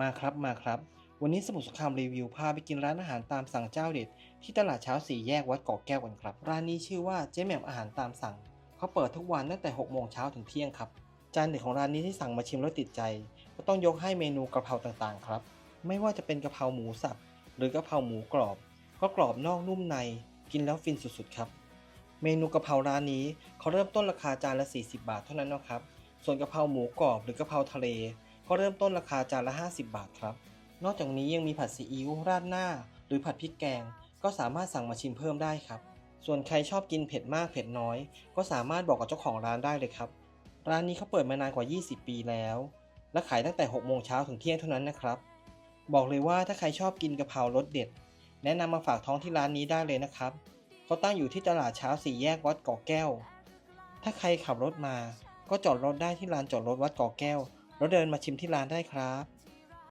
มาครับมาครับ วันนี้สมุทรสงครามรีวิวพาไปกินร้านอาหารตามสั่งเจ้าเด็ด ที่ตลาดเช้าสี่แยกวัดเกาะแก้วกันครับ ร้านนี้ชื่อว่าเจ๊แหม่มอาหารตามสั่ง เขาเปิดทุกวันตั้งแต่6โมงเช้าถึงเที่ยงครับ จานเด็ดของร้านนี้ที่สั่งมาชิมแล้วติดใจ ก็ต้องยกให้เมนูกะเพราต่างๆครับ ไม่ว่าจะเป็นกะเพราหมูสับหรือกะเพราหมูกรอบ ก็กรอบนอกนุ่มใน กินแล้วฟินสุดๆครับ เมนูกะเพราร้านนี้เขาเริ่มต้นราคาจานละ 40 บาทเท่านั้นนะครับ ส่วนกะเพราหมูกรอบหรือกะเพราทะเล ก็เริ่มต้นราคาจานละ 50 บาทครับ นอกจากนี้ยังมีผัดซีอิ๊วราดหน้า หรือผัดพริกแกง ก็สามารถสั่งมาชิมเพิ่มได้ครับ ส่วนใครชอบกินเผ็ดมากเผ็ดน้อย ก็สามารถบอกกับเจ้าของร้านได้เลยครับ ร้านนี้เขาเปิดมานานกว่า 20 ปีแล้ว และขายตั้งแต่ 6 โมงเช้าถึงเที่ยงเท่านั้นนะครับ บอกเลยว่าถ้าใครชอบกินกะเพรารสเด็ด แนะนำมาฝากท้องที่ร้านนี้ได้เลยนะครับเขาตั้งอยู่ที่ตลาดเช้าสี่แยกวัดเกาะแก้ว ถ้าใครขับรถมา ก็จอดรถได้ที่ลานจอดรถวัดเกาะแก้ว แล้วเดินมาชิมที่ร้านได้ครับ